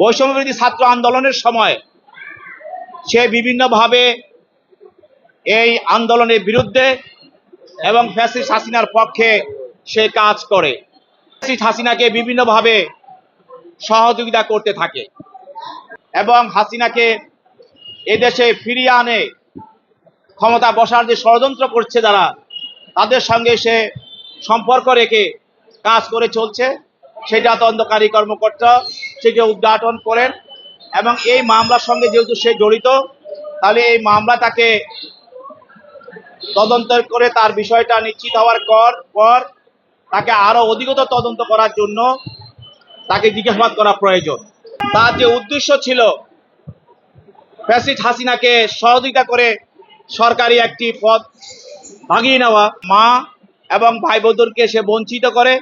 বৈষম্যবিরোধী ছাত্র আন্দোলনের সময় সে বিভিন্নভাবে এই আন্দোলনের বিরুদ্ধে এবং ফ্যাসিস হাসিনার পক্ষে সে কাজ করে। ফ্যাসিস্ট হাসিনাকে বিভিন্নভাবে সহযোগিতা করতে থাকে এবং হাসিনাকে এদেশে ফিরিয়ে আনে, ক্ষমতা বসার যে ষড়যন্ত্র করছে যারা, তাদের সঙ্গে সে সম্পর্ক রেখে কাজ করে চলছে। সেটা তদন্তকারী কর্মকর্তা সেটা উদ্ঘাটন করেন। এবং এই মামলার সঙ্গে যেহেতু সে জড়িত, তাহলে এই মামলা তাকে তদন্ত করে তার বিষয়টা নিশ্চিত হওয়ার পর পর তাকে আরও অধিকতর তদন্ত করার জন্য তাকে জিজ্ঞাসাবাদ করা প্রয়োজন। তার যে উদ্দেশ্য ছিল ফ্যাসিস্ট হাসিনাকে সহযোগিতা করে সরকারি একটি পদ ভাঙিয়ে নেওয়া, মা এবং ভাই বোনদেরকে সে বঞ্চিত করে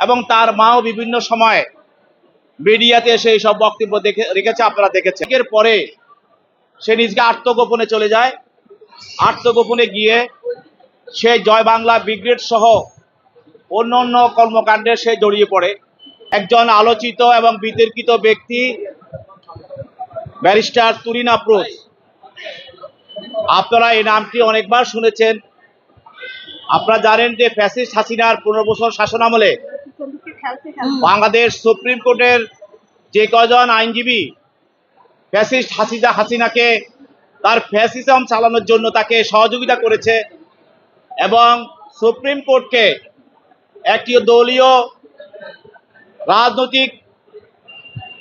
এবং তার মাও বিভিন্ন সময় মিডিয়াতে এসে সব বক্তব্য দেখে, রেখেছে, আপনারা দেখেছেন। এর পরে সে নিজকে আত্মগোপনে চলে যায়। আত্মগোপনে গিয়ে সে জয় বাংলা ব্রিগেড সহ অন্য অন্য কর্মকাণ্ডে সে জড়িয়ে পড়ে। একজন আলোচিত এবং বিতর্কিত ব্যক্তি, ব্যারিস্টার তুরিন আফরোজ আপনারা এই নামটি অনেকবার শুনেছেন। আপনারা জানেন যে ফ্যাসিস্ট হাসিনার পনেরো বছর শাসন আমলে বাংলাদেশ সুপ্রিম কোর্টের যে কজন আইনজীবী ফ্যাসিস্ট হাসিনা হাসিনাকে তার ফ্যাসিজম চালানোর জন্য তাকে সহযোগিতা করেছে এবং সুপ্রিম কোর্টকে একটি দলীয় রাজনৈতিক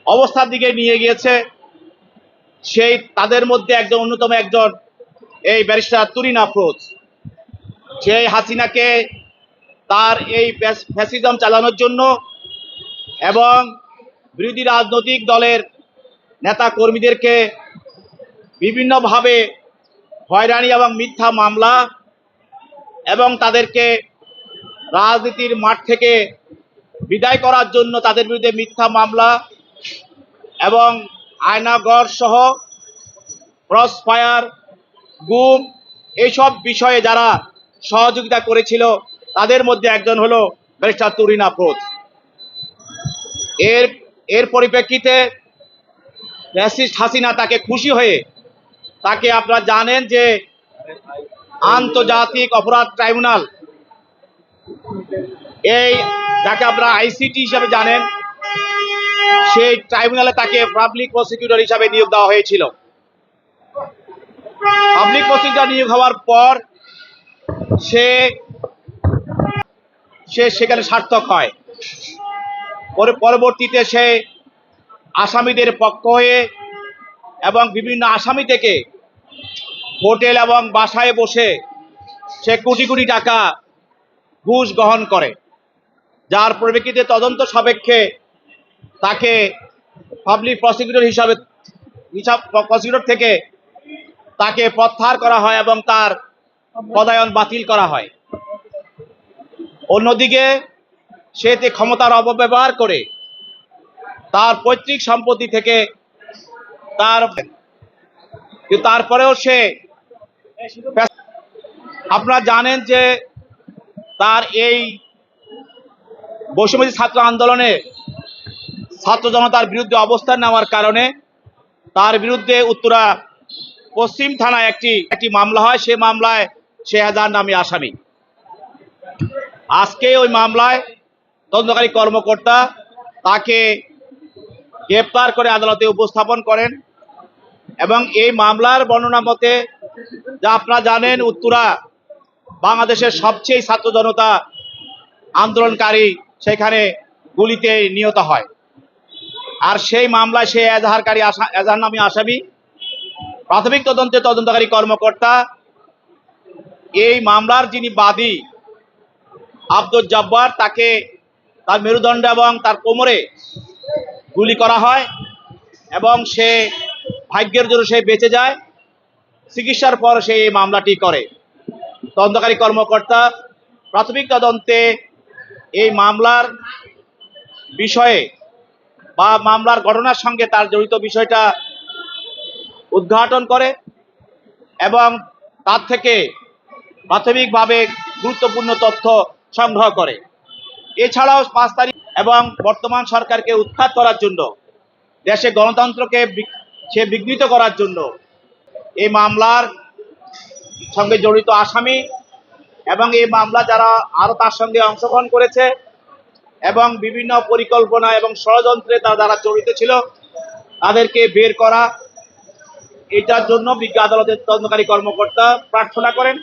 অবস্থার দিকে নিয়ে গিয়েছে। সেই তাদের মধ্যে একজন অন্যতম একজন এই ব্যারিস্টার তুরিন আফরোজ। সেই হাসিনাকে তার এই ফ্যাস- ফ্যাসিজম চালানোর জন্য এবং বিরোধী রাজনৈতিক দলের নেতা কর্মীদেরকে বিভিন্নভাবে হয়রানি এবং মিথ্যা মামলা এবং তাদেরকে রাজনীতির মাঠ থেকে বিদায় করার জন্য তাদের বিরুদ্ধে মিথ্যা মামলা এবং আয়নাগড় সহ ক্রস ফায়ার গুম এইসব বিষয়ে যারা সহযোগিতা করেছিল তাদের মধ্যে একজন হলো ব্যারিস্টার তুরিন আফরোজ। এর এর পরিপ্রেক্ষিতে ফ্যাসিস্ট হাসিনা তাকে খুশি হয়ে তাকে আপনারা জানেন যে আন্তর্জাতিক অপরাধ ট্রাইব্যুনাল, এই যাকে আপনারা আইসিটি হিসাবে জানেন, সেই ট্রাইব্যুনালে তাকে পাবলিক প্রসিকিউটর হিসাবে নিয়োগ দেওয়া হয়েছিল। পাবলিক প্রসিকিউটর নিয়োগ হওয়ার পর সে সে সেখানে সার্থক হয়। পরে পরবর্তীতে সে আসামিদের পক্ষ হয়ে এবং বিভিন্ন আসামি থেকে হোটেল এবং বাসায় বসে সে কোটি কোটি টাকা ঘুষ গ্রহণ করে। যার পরিপ্রেক্ষিতে তদন্ত সাপেক্ষে তাকে পাবলিক প্রসিকিউটর হিসাবে হিসাব প্রসিকিউটর থেকে তাকে প্রত্যাহার করা হয় এবং তার পদায়ন বাতিল করা হয়। অন্যদিকে সে তে ক্ষমতার অপব্যবহার করে, তার পৈতৃক সম্পত্তি থেকে তার তারপরেও সে আপনারা জানেন যে তার এই বৈষম্যী ছাত্র আন্দোলনে ছাত্র জনতার বিরুদ্ধে অবস্থান নেওয়ার কারণে তার বিরুদ্ধে উত্তরা পশ্চিম থানায় একটি একটি মামলা হয়। সে মামলায় সে হাজার নামে আসামি। আজকে ওই মামলায় তদন্তকারী কর্মকর্তা তাকে গ্রেপ্তার করে আদালতে উপস্থাপন করেন এবং এই মামলার বর্ণনা মতে যা আপনারা জানেন, উত্তরা বাংলাদেশের সবচেয়ে ছাত্র জনতা আন্দোলনকারী সেখানে গুলিতে নিহত হয়। আর সেই মামলায় সে এজাহারকারী এজাহার নামী আসামি। প্রাথমিক তদন্তে তদন্তকারী কর্মকর্তা এই মামলার যিনি বাদী আব্দুল জব্বার তাকে তার মেরুদণ্ড এবং তার কোমরে গুলি করা হয় এবং সে ভাগ্যের জন্য সে বেঁচে যায়। চিকিৎসার পর সে এই মামলাটি করে। তদন্তকারী কর্মকর্তা প্রাথমিক তদন্তে এই মামলার বিষয়ে বা মামলার ঘটনার সঙ্গে তার জড়িত বিষয়টা উদ্ঘাটন করে এবং তার থেকে প্রাথমিকভাবে গুরুত্বপূর্ণ তথ্য সংগ্রহ করে। এছাড়াও পাঁচ তারিখ এবং বর্তমান সরকারকে উৎখাত করার জন্য, দেশে গণতন্ত্রকে সে বিঘ্নিত করার জন্য এই মামলার সঙ্গে জড়িত আসামি এবং এই মামলা যারা আরও তার সঙ্গে অংশগ্রহণ করেছে এবং বিভিন্ন পরিকল্পনা এবং ষড়যন্ত্রে তারা যারা জড়িত ছিল, তাদেরকে বের করা, এটার জন্য বিজ্ঞ আদালতের তদন্তকারী কর্মকর্তা প্রার্থনা করেন।